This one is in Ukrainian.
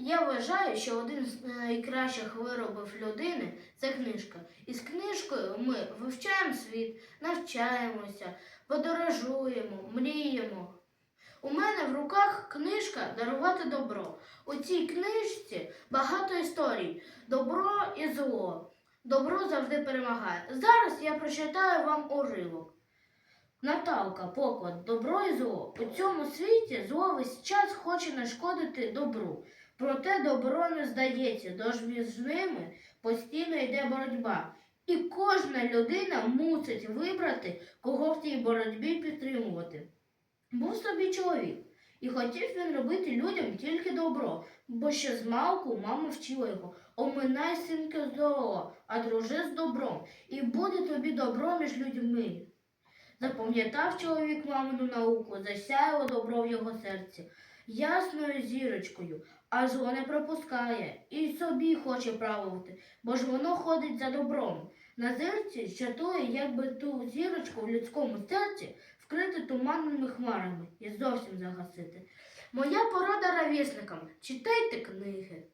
Я вважаю, що один з найкращих виробів людини це книжка. І з книжкою ми вивчаємо світ, навчаємося, подорожуємо, мріємо. У мене в руках книжка Дарувати добро. У цій книжці багато історій. Добро і зло. Добро завжди перемагає. Зараз я прочитаю вам уривок. Наталка, поклад, добро і зло. У цьому світі зло весь час хоче нашкодити добру. Проте добро не здається, тож між ними постійно йде боротьба. І кожна людина мусить вибрати, кого в цій боротьбі підтримувати. Був собі чоловік, і хотів він робити людям тільки добро, бо ще з малку мама вчила його оминай синке зло, а дружи з добром, і буде тобі добро між людьми. Запам'ятав чоловік мамину науку, засяяло добро в його серці, ясною зірочкою, а зло не пропускає, і собі хоче правити, бо ж воно ходить за добром. На зірці чатує, якби ту зірочку в людському серці вкрити туманними хмарами і зовсім загасити. Моя порада ровесникам – читайте книги.